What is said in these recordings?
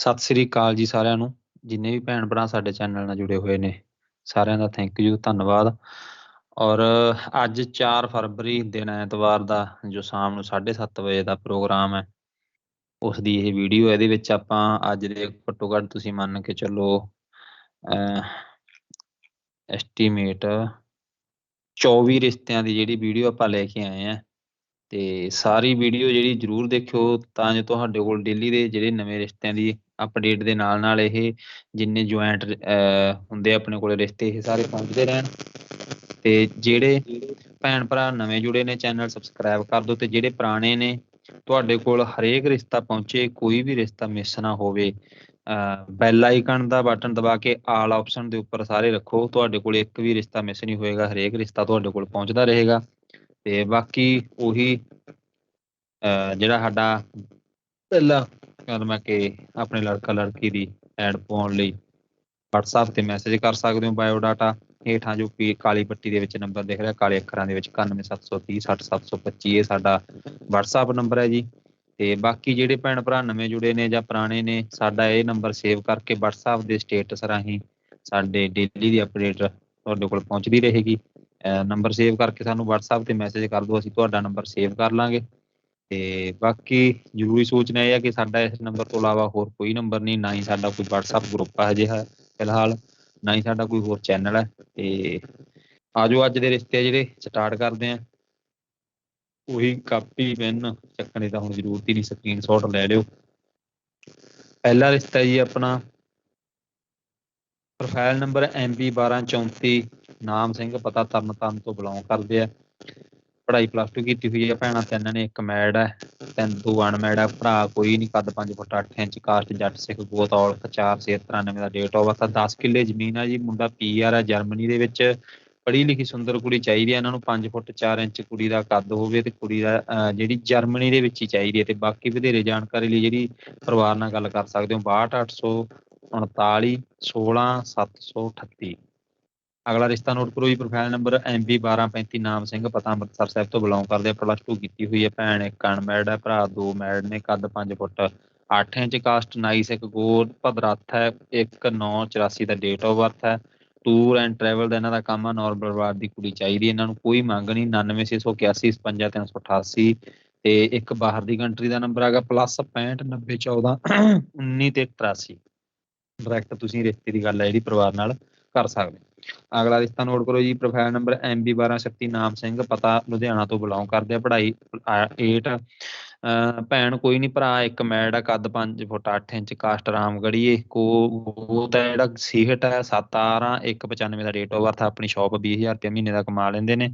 ਸਤਿ ਸ੍ਰੀ ਅਕਾਲ ਜੀ ਸਾਰਿਆਂ ਨੂੰ। ਜਿੰਨੇ ਵੀ ਭੈਣ ਭਰਾ ਸਾਡੇ ਚੈਨਲ ਨਾਲ ਜੁੜੇ ਹੋਏ ਨੇ, ਸਾਰਿਆਂ ਦਾ ਥੈਂਕ ਯੂ ਧੰਨਵਾਦ। ਔਰ ਅੱਜ 4 ਫਰਵਰੀ ਦਿਨ ਐਤਵਾਰ ਦਾ, ਜੋ ਸ਼ਾਮ ਨੂੰ 7:30 ਵਜੇ ਦਾ ਪ੍ਰੋਗਰਾਮ ਹੈ ਉਸ ਦੀ ਇਹ ਵੀਡੀਓ ਇਹਦੇ ਵਿੱਚ ਆਪਾਂ ਅੱਜ ਦੇ ਘੱਟੋ ਘੱਟ ਤੁਸੀਂ ਮੰਨ ਕੇ ਚੱਲੋ ਐਸਟੀਮੇਟ 24 ਰਿਸ਼ਤਿਆਂ ਦੀ ਜਿਹੜੀ ਵੀਡੀਓ ਆਪਾਂ ਲੈ ਕੇ ਆਏ ਆ ਤੇ ਸਾਰੀ ਵੀਡੀਓ ਜਿਹੜੀ ਜਰੂਰ ਦੇਖਿਓ, ਤਾਂ ਜੋ ਤੁਹਾਡੇ ਕੋਲ ਡੇਲੀ ਦੇ ਜਿਹੜੇ ਨਵੇਂ ਰਿਸ਼ਤਿਆਂ ਦੀ ਅਪਡੇਟ ਦੇ ਨਾਲ ਨਾਲ ਇਹ ਜਿੰਨੇ ਜੁਆਇੰਟ ਹੁੰਦੇ ਆਪਣੇ ਕੋਲ ਰਿਸ਼ਤੇ, ਇਹ ਸਾਰੇ ਪਹੁੰਚਦੇ ਰਹਿਣ। ਤੇ ਜਿਹੜੇ ਭੈਣ ਭਰਾ ਨਵੇਂ ਜੁੜੇ ਨੇ ਚੈਨਲ ਸਬਸਕ੍ਰਾਈਬ ਕਰ ਦਿਓ। ਤੇ ਜਿਹੜੇ ਪੁਰਾਣੇ ਨੇ, ਤੁਹਾਡੇ ਕੋਲ ਹਰੇਕ ਰਿਸ਼ਤਾ ਪਹੁੰਚੇ, ਕੋਈ ਵੀ ਰਿਸ਼ਤਾ ਮਿਸ ਨਾ ਹੋਵੇ ਬੈਲ ਆਈਕਨ ਦਾ ਬਟਨ ਦਬਾ ਕੇ ਆਲ ਆਪਸ਼ਨ ਦੇ ਉੱਪਰ ਸਾਰੇ ਰੱਖੋ। ਤੁਹਾਡੇ ਕੋਲ ਇੱਕ ਵੀ ਰਿਸ਼ਤਾ ਮਿਸ ਨਹੀਂ ਹੋਏਗਾ, ਹਰੇਕ ਰਿਸ਼ਤਾ ਤੁਹਾਡੇ ਕੋਲ ਪਹੁੰਚਦਾ ਰਹੇਗਾ। ਤੇ ਬਾਕੀ ਉਹੀ ਜਿਹੜਾ ਸਾਡਾ ਪਹਿਲਾ ਕਦਮ ਹੈ ਕਿ ਆਪਣੇ ਲੜਕਾ ਲੜਕੀ ਦੀ ਐਡ ਪਾਉਣ ਲਈ WhatsApp ਤੇ ਮੈਸੇਜ ਕਰ ਸਕਦੇ ਹੋ ਬਾਇਓ ਡਾਟਾ ਹੇਠਾਂ ਜੋ ਕਿ ਕਾਲੀ ਪੱਟੀ ਦੇ ਵਿੱਚ ਨੰਬਰ ਦਿਖ ਰਿਹਾ, ਕਾਲੇ ਅੱਖਰਾਂ ਦੇ ਵਿੱਚ 91730 60725 ਇਹ ਸਾਡਾ WhatsApp ਨੰਬਰ ਹੈ ਜੀ। ਤੇ ਬਾਕੀ ਜਿਹੜੇ ਭੈਣ ਭਰਾ ਨਵੇਂ ਜੁੜੇ ਨੇ ਜਾਂ ਪੁਰਾਣੇ ਨੇ, ਸਾਡਾ ਇਹ ਨੰਬਰ ਸੇਵ ਕਰਕੇ WhatsApp ਦੇ ਸਟੇਟਸ ਰਾਹੀਂ ਸਾਡੇ ਡੇਲੀ ਦੀ ਅਪਡੇਟ ਤੁਹਾਡੇ ਕੋਲ ਪਹੁੰਚਦੀ ਰਹੇਗੀ। ਨੰਬਰ ਸੇਵ ਕਰਕੇ ਸਾਨੂੰ WhatsApp ਤੇ ਮੈਸੇਜ ਕਰ ਦਿਓ, ਅਸੀਂ ਤੁਹਾਡਾ ਨੰਬਰ ਸੇਵ ਕਰ ਲਾਂਗੇ। ਤੇ ਬਾਕੀ ਜ਼ਰੂਰੀ ਸੋਚਣਾ ਇਹ ਹੈ ਕਿ ਸਾਡਾ ਇਸ ਨੰਬਰ ਤੋਂ ਇਲਾਵਾ ਹੋਰ ਕੋਈ ਨੰਬਰ ਨਹੀਂ, ਨਾ ਹੀ ਸਾਡਾ ਕੋਈ WhatsApp ਗਰੁੱਪ ਹੈ ਹਜੇ ਹੈ ਫਿਲਹਾਲ, ਨਾ ਹੀ ਸਾਡਾ ਕੋਈ ਹੋਰ ਚੈਨਲ ਹੈ ਤੇ ਆਜੋ ਅੱਜ ਦੇ ਰਿਸ਼ਤੇ ਜਿਹੜੇ ਸਟਾਰਟ ਕਰਦੇ ਆਂ। ਉਹੀ ਕਾਪੀ ਪੈਨ ਚੱਕਣੇ ਤਾਂ ਹੁਣ ਜ਼ਰੂਰਤ ਹੀ ਨਹੀਂ ਸਕਰੀਨਸ਼ਾਟ ਲੈ ਲਿਓ। ਪਹਿਲਾ ਰਿਸ਼ਤਾ ਜੀ ਆਪਣਾ ਪ੍ਰੋਫਾਈਲ ਨੰਬਰ MB1234 ਨਾਮ ਸਿੰਘ, ਪਤਾ ਤਰਨ ਤਰਨਤਾਰਨ ਤੋਂ ਬਿਲੋਂਗ ਕਰਦੇ ਆ। ਪੜ੍ਹਾਈ ਪਲੱਸ 2 ਕੀਤੀ ਹੋਈ ਹੈ ਭੈਣਾਂ, ਤਿੰਨ ਨੇ, ਇੱਕ ਮੈਡ ਹੈ ਤਿੰਨ ਦੋ ਅਨਮੈਡ ਹੈ ਭਰਾ ਕੋਈ ਨਹੀਂ ਕੱਦ 5 ਫੁੱਟ 8 ਇੰਚ ਕਾਸਟ ਜੱਟ, ਸਿੱਖ, ਗੋਤ ਔਲਖ 493 ਦਾ ਡੇਟ ਆਫ ਬਰਥ 10 ਕਿੱਲੇ ਜ਼ਮੀਨ ਹੈ ਜੀ, ਮੁੰਡਾ ਪੀਆਰ ਹੈ ਜਰਮਨੀ ਦੇ ਵਿੱਚ। ਪੜ੍ਹੀ ਲਿਖੀ ਸੁੰਦਰ ਕੁੜੀ ਚਾਹੀਦੀ ਹੈ ਇਹਨਾਂ ਨੂੰ 5 ਫੁੱਟ 4 ਇੰਚ ਕੁੜੀ ਦਾ ਕੱਦ ਹੋਵੇ ਤੇ ਕੁੜੀ ਦਾ ਜਿਹੜੀ ਜਰਮਨੀ ਦੇ ਵਿੱਚ ਹੀ ਚਾਹੀਦੀ ਹੈ ਤੇ ਬਾਕੀ ਵਧੇਰੇ ਜਾਣਕਾਰੀ ਲਈ ਜਿਹੜੀ ਪਰਿਵਾਰ ਨਾਲ ਗੱਲ ਕਰ ਸਕਦੇ ਹੋ। 62839 16 738 ਅਗਲਾ ਰਿਸ਼ਤਾ ਨੋਟ ਕਰੋ ਜੀ ਪ੍ਰੋਫਾਈਲ ਨੰਬਰ MB1235 ਨਾਮ ਸਿੰਘ, ਪਤਾ ਅੰਮ੍ਰਿਤਸਰ ਸਾਹਿਬ ਤੋਂ ਬਿਲੋਂਗ ਕਰਦੇ ਆ ਪਲੱਸ 2 ਕੀਤੀ ਹੋਈ ਹੈ ਭੈਣ, ਇੱਕ ਅਨਮੈਰਿਡ ਹੈ, ਭਰਾ ਦੋ ਮੈਰਿਡ ਨੇ, ਕੱਦ 5 ਫੁੱਟ 8 ਇੰਚ ਕਾਸਟ ਨਾਈਸ ਇੱਕ ਗੋਦ ਭਦਰੱਥ ਹੈ 1984 ਦਾ ਡੇਟ ਆਫ ਬਰਥ ਹੈ ਟੂਰ ਐਂਡ ਟਰੈਵਲ ਦਾ ਇਹਨਾਂ ਦਾ ਕੰਮ ਆ ਨਾਰਮਲ ਵਾਰ ਦੀ ਕੁੜੀ ਚਾਹੀਦੀ ਇਹਨਾਂ ਨੂੰ ਕੋਈ ਮੰਗ ਨਹੀਂ 99681 ਤੇ ਇੱਕ ਬਾਹਰ ਦੀ ਕੰਟਰੀ ਦਾ ਨੰਬਰ ਹੈਗਾ ਪਲੱਸ 65 90 14 19 ਤੇ 83 ਡਾਇਰੈਕਟ ਤੁਸੀਂ ਰਿਸ਼ਤੇ ਦੀ ਗੱਲ ਹੈ ਜਿਹੜੀ ਪਰਿਵਾਰ ਨਾਲ ਕਰ ਸਕਦੇ ਅਗਲਾ ਰਿਸ਼ਤਾ ਨੋਟ ਕਰੋ ਜੀ ਪ੍ਰੋਫਾਈਲ ਨੰਬਰ MB1236 ਨਾਮ ਸਿੰਘ, ਪਤਾ ਲੁਧਿਆਣਾ ਤੋਂ ਬਿਲੋਂਗ ਕਰਦੇ ਆ, ਪੜ੍ਹਾਈ 8 ਭੈਣ ਕੋਈ ਨਹੀਂ ਭਰਾ, ਇੱਕ ਮੈਡ ਆ ਕੱਦ 5 ਫੁੱਟ 8 ਇੰਚ ਕਾਸਟ ਰਾਮਗੜੀਏ ਕੋ ਉਹ ਤਾਂ ਜਿਹੜਾ ਸੀਹਟ ਹੈ 17 195 ਦਾ ਡੇਟ ਆਫ ਬਰਥ ਆਪਣੀ ਸ਼ਾਪ 20000 ਰੁਪਏ ਮਹੀਨੇ ਦਾ ਕਮਾ ਲੈਂਦੇ ਨੇ।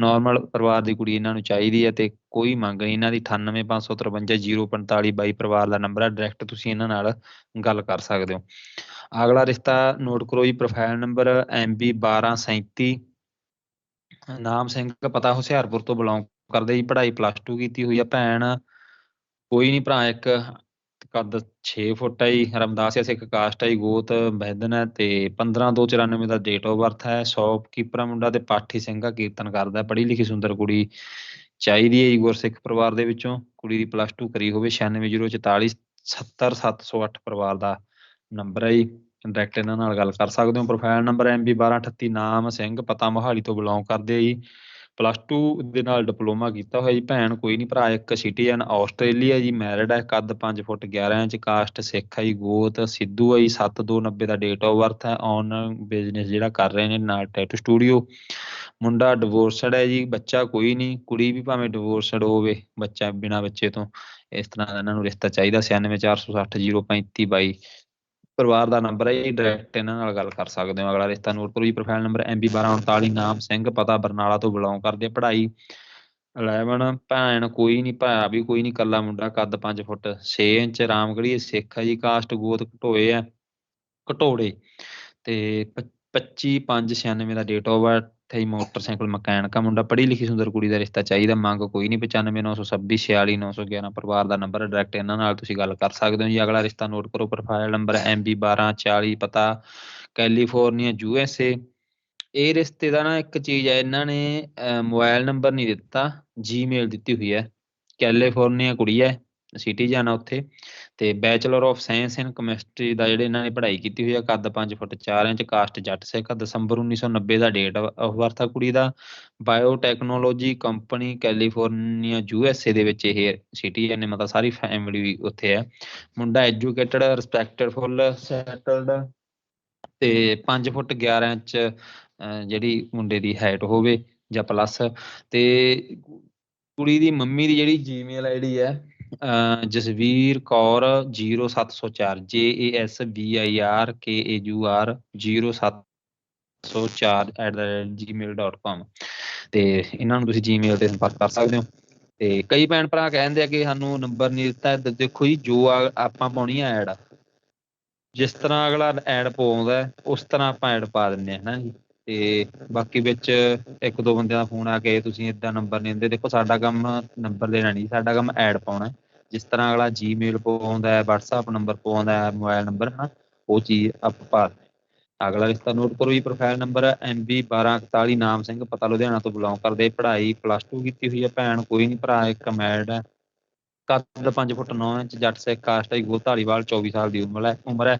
ਨਾਰਮਲ ਪਰਿਵਾਰ ਦੀ ਕੁੜੀ ਇਹਨਾਂ ਨੂੰ ਚਾਹੀਦੀ ਹੈ ਤੇ ਕੋਈ ਮੰਗ ਨਹੀਂ, ਇਹਨਾਂ ਦੀ 98555045 22 ਪਰਿਵਾਰ ਦਾ ਨੰਬਰ ਹੈ ਡਾਇਰੈਕਟ ਤੁਸੀਂ ਇਹਨਾਂ ਨਾਲ ਗੱਲ ਕਰ ਸਕਦੇ ਹੋ। ਅਗਲਾ ਰਿਸ਼ਤਾ ਨੋਟ ਕਰੋ ਜੀ ਪ੍ਰੋਫਾਈਲ ਨੰਬਰ MB1237 ਨਾਮ ਸਿੰਘ ਪਤਾ ਹੁਸ਼ਿਆਰਪੁਰ ਤੋਂ ਬਿਲੋਂਗ ਕਰਦੇ ਜੀ ਪੜ੍ਹਾਈ ਪਲੱਸ 2 ਕੀਤੀ ਹੋਈ ਆ ਭੈਣ। ਕੋਈ ਨਹੀਂ ਭਰਾ, ਇੱਕ ਕੱਦ 6 ਫੁੱਟ ਹੈ ਜੀ ਰਮਦਾਸੀਆ ਸਿੱਖ ਕਾਸਟ ਹੈ ਗੋਤ ਬੈਦਨ ਹੈ ਤੇ 15/2/94 ਦਾ ਡੇਟ ਆਫ ਬਰਥ ਹੈ ਸ਼ੌਪਕੀਪਰ ਮੁੰਡਾ ਤੇ ਪਾਠੀ ਸਿੰਘਾ ਕੀਰਤਨ ਕਰਦਾ, ਪੜ੍ਹੀ ਲਿਖੀ ਸੁੰਦਰ ਕੁੜੀ ਚਾਹੀਦੀ ਹੈ ਜੀ ਗੁਰਸਿੱਖ ਪਰਿਵਾਰ ਦੇ ਵਿੱਚੋਂ। ਕੁੜੀ ਦੀ ਪਲੱਸ 2 ਕਰੀ ਹੋਵੇ 9604 70708 ਪਰਿਵਾਰ ਦਾ ਨੰਬਰ ਹੈ ਜੀ। ਡਾਇਰੈਕਟ ਇਹਨਾਂ ਨਾਲ ਗੱਲ ਕਰ ਸਕਦੇ ਹੋ ਪ੍ਰੋਫਾਈਲ ਨੰਬਰ MB1238 ਨਾਮ ਸਿੰਘ, ਪਤਾ ਮੋਹਾਲੀ ਤੋਂ ਬਿਲੋਂਗ ਕਰਦੇ ਆ ਜੀ। ਪਲੱਸ 2 ਦੇ ਨਾਲ ਡਿਪਲੋਮਾ ਕੀਤਾ ਹੋਇਆ ਜੀ ਭੈਣ, ਕੋਈ ਨਹੀਂ ਭਰਾ, ਇੱਕ ਸਿਟੀਜ਼ਨ ਆਸਟ੍ਰੇਲੀਆ ਜੀ ਮੈਰਿਡ ਹੈ ਕੱਦ 5 ਫੁੱਟ 11 ਇੰਚ ਕਾਸਟ ਸਿੱਖ ਹੈ ਜੀ, ਗੋਤ, ਸਿੱਧੂ ਹੈ ਜੀ 7290 ਦਾ ਡੇਟ ਆਫ ਬਰਥ ਹੈ ਔਨ ਬਿਜ਼ਨਸ ਜਿਹੜਾ ਕਰ ਰਹੇ ਨੇ ਨਾਲ ਟੈਟੂ ਸਟੂਡੀਓ ਮੁੰਡਾ ਡਿਵੋਰਸਡ ਹੈ ਜੀ, ਬੱਚਾ ਕੋਈ ਨਹੀਂ ਕੁੜੀ ਵੀ ਭਾਵੇਂ ਡਿਵੋਰਸਡ ਹੋਵੇ, ਬੱਚਾ ਬਿਨਾ ਬੱਚੇ ਤੋਂ। ਇਸ ਤਰ੍ਹਾਂ ਦਾ ਇਹਨਾਂ ਨੂੰ ਰਿਸ਼ਤਾ ਚਾਹੀਦਾ 9646003522 ਪਰਿਵਾਰ ਦਾ ਨੰਬਰ ਹੈ ਜੀ ਡਾਇਰੈਕਟ ਇਹਨਾਂ ਨਾਲ ਗੱਲ ਕਰ ਸਕਦੇ ਹੋ। ਅਗਲਾ ਰਿਸ਼ਤਾ ਨੋਟ ਜੀ ਪ੍ਰੋਫਾਈਲ ਨੰਬਰ MB1239, ਨਾਮ ਸਿੰਘ, ਪਤਾ ਬਰਨਾਲਾ ਤੋਂ ਬਿਲੋਂਗ ਕਰਦੇ ਪੜ੍ਹਾਈ 11 ਭੈਣ ਕੋਈ ਨਹੀਂ ਭਰਾ ਵੀ ਕੋਈ ਨਹੀਂ ਕੱਲਾ ਮੁੰਡਾ, ਕੱਦ 5 ਫੁੱਟ 6 ਇੰਚ ਰਾਮਗੜੀ ਸਿੱਖ ਹੈ ਜੀ, ਕਾਸਟ ਗੋਤ ਘਟੋਏ ਆ ਘਟੋੜੇ ਤੇ 25 5 96 ਦਾ ਡੇਟ ਆਫ ਬਰਥ ਹੀ ਮੋਟਰਸਾਈਕਲ ਮਕੈਨਿਕ ਆ, ਮੁੰਡਾ ਪੜ੍ਹੀ ਲਿਖੀ ਸੁੰਦਰ ਕੁੜੀ ਦਾ ਰਿਸ਼ਤਾ ਚਾਹੀਦਾ, ਮੰਗ ਕੋਈ ਨਹੀਂ 95926 46911 ਪਰਿਵਾਰ ਦਾ ਨੰਬਰ ਡਾਇਰੈਕਟ ਇਹਨਾਂ ਨਾਲ ਤੁਸੀਂ ਗੱਲ ਕਰ ਸਕਦੇ ਹੋ ਜੀ। ਅਗਲਾ ਰਿਸ਼ਤਾ ਨੋਟ ਕਰੋ ਪ੍ਰੋਫਾਈਲ ਨੰਬਰ MB1240 ਪਤਾ ਕੈਲੀਫੋਰਨੀਆ ਯੂਐਸਏ ਇਹ ਰਿਸ਼ਤੇ ਦਾ ਨਾ ਇੱਕ ਚੀਜ਼ ਹੈ, ਇਹਨਾਂ ਨੇ ਮੋਬਾਈਲ ਨੰਬਰ ਨਹੀਂ ਦਿੱਤਾ ਜੀਮੇਲ ਦਿੱਤੀ ਹੋਈ ਹੈ। ਕੈਲੀਫੋਰਨੀਆ ਕੁੜੀ ਹੈ ਸਿਟੀ ਜਾਣਾ ਉੱਥੇ। ਤੇ bachelor of science in chemistry ਦਾ ਜਿਹੜੇ ਇਹਨਾਂ ਨੇ ਪੜ੍ਹਾਈ ਕੀਤੀ ਹੋਈ ਆ, ਕੱਦ 5 ਫੁੱਟ 4 ਇੰਚ, ਕਾਸਟ ਜੱਟ ਸਿੱਖ, ਦਸੰਬਰ 1990 ਦਾ ਡੇਟ ਆਫ ਬਰਥ ਆ ਕੁੜੀ ਦਾ। Biotechnology company California U S A ਦੇ ਵਿੱਚ ਇਹ ਸਿਟੀਜ਼ਨ ਨੇ ਮਤਲਬ ਸਾਰੀ ਫੈਮਿਲੀ ਉੱਥੇ ਹੈ ਮੁੰਡਾ ਐਜੂਕੇਟਡ ਰਿਸਪੈਕਟਫੁਲ ਸੈਟਲਡ ਤੇ 5 ਫੁੱਟ 11 ਇੰਚ ਜਿਹੜੀ ਮੁੰਡੇ ਦੀ ਹਾਈਟ ਹੋਵੇ ਜਾਂ ਪਲੱਸ ਤੇ ਕੁੜੀ ਦੀ ਮੰਮੀ ਦੀ ਜਿਹੜੀ ਜੀਮੇਲ ਆਈਡੀ ਹੈ Jasvir Kaur 0704 J A S V I R K A U R 0704@gmail.com ਤੇ ਇਹਨਾਂ ਨੂੰ ਤੁਸੀਂ ਜੀਮੇਲ ਤੇ ਸੰਪਰਕ ਕਰ ਸਕਦੇ ਹੋ। ਤੇ ਕਈ ਭੈਣ ਭਰਾ ਕਹਿੰਦੇ ਆ ਕਿ ਸਾਨੂੰ ਨੰਬਰ ਨਹੀਂ ਦਿੱਤਾ ਦੇਖੋ ਜੀ, ਜੋ ਆਪਾਂ ਪਾਉਣੀ ਆ ਐਡ ਜਿਸ ਤਰ੍ਹਾਂ ਅਗਲਾ ਐਡ ਪਾਉਂਦਾ, ਉਸ ਤਰ੍ਹਾਂ ਆਪਾਂ ਐਡ ਪਾ ਦਿੰਦੇ ਹਾਂ ਹਨਾ ਜੀ। ਤੇ ਬਾਕੀ ਵਿੱਚ ਇੱਕ ਦੋ ਬੰਦਿਆਂ ਦਾ ਫੋਨ ਆ ਕੇ ਤੁਸੀਂ ਇਦਾਂ ਨੰਬਰ ਨਹੀਂ ਦਿੰਦੇ। ਦੇਖੋ, ਸਾਡਾ ਕੰਮ ਨੰਬਰ ਦੇਣਾ ਨਹੀਂ, ਸਾਡਾ ਕੰਮ ਐਡ ਪਾਉਣਾ। ਜਿਸ ਤਰ੍ਹਾਂ ਅਗਲਾ ਜੀਮੇਲ ਪਾਉਂਦਾ ਹੈ WhatsApp ਨੰਬਰ ਪਾਉਂਦਾ ਹੈ ਮੋਬਾਈਲ ਨੰਬਰ ਹਨਾ ਉਹ ਚੀਜ਼ ਆਪਾਂ ਪਾ ਅਗਲਾ ਰਿਸ਼ਤਾ ਨੋਟ ਕਰੋ ਜੀ ਪ੍ਰੋਫਾਈਲ ਨੰਬਰ ਹੈ MB 1241 ਨਾਮ ਸਿੰਘ ਪਤਾ ਲੁਧਿਆਣਾ ਤੋਂ ਬਿਲੋਂਗ ਕਰਦੇ ਪੜ੍ਹਾਈ ਪਲੱਸ 2 ਕੀਤੀ ਹੋਈ ਹੈ ਭੈਣ ਕੋਈ ਨਹੀਂ ਭਰਾ ਇੱਕ ਮੈਰਿਡ ਹੈ। ਕੱਦ 5 ਫੁੱਟ 9 ਇੰਚ ਜੱਟ ਸਿੱਖ ਕਾਸਟ ਹੈ ਜੀ, 24 ਸਾਲ ਦੀ ਉਮਰ ਹੈ ਉਮਰ ਹੈ।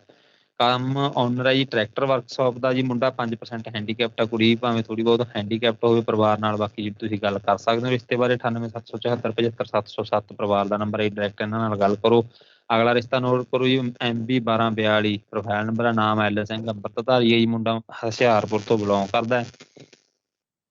ਕੰਮ ਓਨਰ ਹੈ ਜੀ ਟਰੈਕਟਰ ਵਰਕਸ਼ਾਪ ਦਾ ਜੀ ਮੁੰਡਾ 5% ਹੈਂਡੀਕੈਪਟ ਆ ਕੁੜੀ, ਭਾਵੇਂ ਥੋੜੀ ਬਹੁਤ ਹੈਂਡੀਕੈਪਟ ਹੋਵੇ ਪਰਿਵਾਰ ਨਾਲ, ਬਾਕੀ ਜੀ ਤੁਸੀਂ ਗੱਲ ਕਰ ਸਕਦੇ ਹੋ ਰਿਸ਼ਤੇ ਬਾਰੇ 987747 75707 ਪਰਿਵਾਰ ਦਾ ਨੰਬਰ ਹੈ ਡਾਇਰੈਕਟ ਇਹਨਾਂ ਨਾਲ ਗੱਲ ਕਰੋ। ਅਗਲਾ ਰਿਸ਼ਤਾ ਨੋਟ ਕਰੋ ਜੀ MB 1242 ਪ੍ਰੋਫਾਈਲ ਨੰਬਰ ਹੈ ਨਾਮ ਐਲ ਸਿੰਘ ਅੰਮ੍ਰਿਤਧਾਰੀ ਹੈ ਜੀ, ਮੁੰਡਾ ਹੁਸ਼ਿਆਰਪੁਰ ਤੋਂ ਬਿਲੋਂਗ ਕਰਦਾ ਹੈ।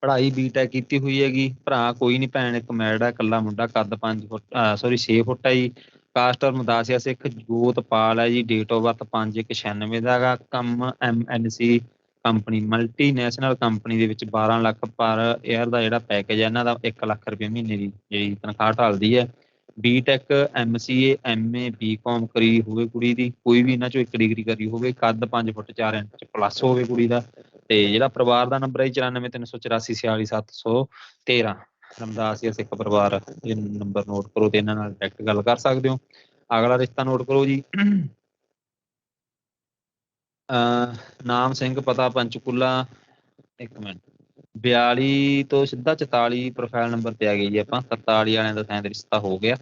ਪੜ੍ਹਾਈ ਬੀਟੈਕ ਕੀਤੀ ਹੋਈ ਹੈਗੀ, ਭਰਾ ਕੋਈ ਨਹੀਂ ਭੈਣ ਇੱਕ ਮੈਡ ਹੈ ਇਕੱਲਾ ਮੁੰਡਾ, ਕੱਦ 5 ਫੁੱਟ ਸੌਰੀ 6 ਫੁੱਟ ਹੈ ਜੀ। ਕਾਸਟ ਮਦਾਸੀਆ ਸਿੱਖ ਜੋਤਪਾਲ ਹੈ ਜੀ ਡੇਟ ਆਫ ਬਰਥ 5196 ਦਾ ਹੈਗਾ ਕੰਮ ਐਮਐਨਸੀ ਕੰਪਨੀ ਮਲਟੀਨੈਸ਼ਨਲ ਕੰਪਨੀ ਦੇ ਵਿੱਚ 12 ਲੱਖ ਪਰ ਏਅਰ ਦਾ ਜਿਹੜਾ ਪੈਕੇਜ ਹੈ, ਇਹਨਾਂ ਦਾ 1 ਲੱਖ ਰੁਪਏ ਮਹੀਨੇ ਦੀ ਜਿਹੜੀ ਤਨਖਾਹ ਢਲਦੀ ਹੈ। ਬੀਟੈਕ ਐਮਸੀਏ ਐਮਏ ਬੀਕਾਮ ਕਰੀ ਹੋਵੇ ਕੁੜੀ ਦੀ, ਕੋਈ ਵੀ ਇਹਨਾਂ ਚੋਂ ਇੱਕ ਡਿਗਰੀ ਕਰੀ ਹੋਵੇ, ਕੱਦ 5 ਫੁੱਟ 4 ਇੰਚ ਪਲੱਸ ਹੋਵੇ ਕੁੜੀ ਦਾ, ਤੇ ਜਿਹੜਾ ਪਰਿਵਾਰ ਦਾ ਨੰਬਰ ਹੈ 9434844713 ਰਮਦਾਸੀਆ ਸਿੱਖ ਪਰਿਵਾਰ, ਇਹ ਨੰਬਰ ਨੋਟ ਕਰੋ ਤੇ ਇਹਨਾਂ ਨਾਲ ਡਾਇਰੈਕਟ ਗੱਲ ਕਰ ਸਕਦੇ ਹੋ। ਅਗਲਾ ਰਿਸ਼ਤਾ ਨੋਟ ਕਰੋ ਜੀ। ਅਹ ਨਾਮ ਸਿੰਘ ਪਤਾ ਪੰਚਕੂਲਾ, ਇੱਕ ਮਿੰਟ। 42 ਤੋਂ ਸਿੱਧਾ 44 ਪ੍ਰੋਫਾਈਲ ਨੰਬਰ ਤੇ ਆ ਗਈ ਜੀ ਆਪਾਂ 43 ਵਾਲਿਆਂ ਦਾ ਸਾਇਦ ਰਿਸ਼ਤਾ ਹੋ ਗਿਆ।